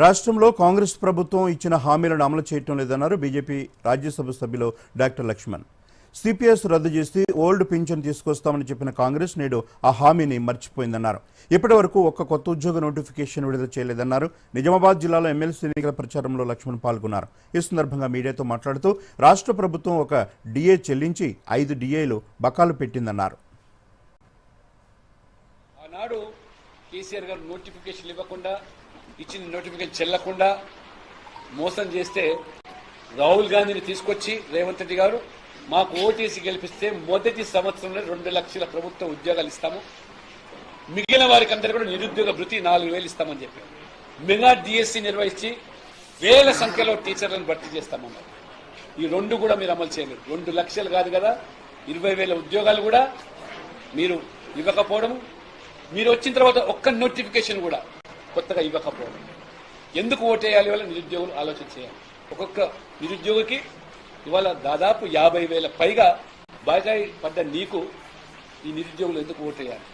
రాష్ట్రంలో కాంగ్రెస్ ప్రభుత్వం ఇచ్చిన హామీలను అమలు చేయటం లేదన్నారు బీజేపీ రాజ్యసభ సభ్యులు డాక్టర్ లక్ష్మణ్. సిపిఎస్ రద్దు చేసి ఓల్డ్ పింఛన్ తీసుకొస్తామని చెప్పిన కాంగ్రెస్ నేడు ఆ హామీని మర్చిపోయిందన్నారు. ఇప్పటి వరకు ఒక్క కొత్త ఉద్యోగ నోటిఫికేషన్ విడుదల చేయలేదన్నారు. నిజామాబాద్ జిల్లాలో ఎమ్మెల్సీ ఎన్నికల ప్రచారంలో లక్ష్మణ్ పాల్గొన్నారు. ఈ సందర్భంగా మీడియాతో మాట్లాడుతూ రాష్ట్ర ప్రభుత్వం ఒక డిఏ చెల్లించి ఐదు డిఏలు బకాలు పెట్టిందన్నారు. ఆనాడు కేసీఆర్ గారు నోటిఫికేషన్ ఇవ్వకుండా ఇచ్చిన నోటిఫికేషన్ చెల్లకుండా మోసం చేస్తే రాహుల్ గాంధీని తీసుకొచ్చి రేవంత్ రెడ్డి గారు మాకు ఓటీసీ గెలిపిస్తే మొదటి సంవత్సరంలో రెండు లక్షల ప్రభుత్వ ఉద్యోగాలు ఇస్తాము. మిగిలిన వారికి అందరూ కూడా నిరుద్యోగ భృతి నాలుగు వేలు ఇస్తామని చెప్పారు. మెగా డిఎస్సి నిర్వహించి వేల సంఖ్యలో టీచర్లను భర్తీ చేస్తామన్నారు. ఈ రెండు కూడా మీరు అమలు చేయలేదు. రెండు లక్షలు కాదు కదా ఇరవై వేల ఉద్యోగాలు కూడా మీరు ఇవ్వకపోవడం మీరు వచ్చిన తర్వాత ఒక్క నోటిఫికేషన్ కూడా కొత్తగా ఇవ్వకపోవడం. ఎందుకు ఓటేయాలి వల్ల నిరుద్యోగులు? ఆలోచన చేయాలి. ఒక్కొక్క నిరుద్యోగికి ఇవాళ దాదాపు యాభై వేల పైగా బాగా పడ్డ నీకు ఈ నిరుద్యోగులు ఎందుకు ఓటేయాలి?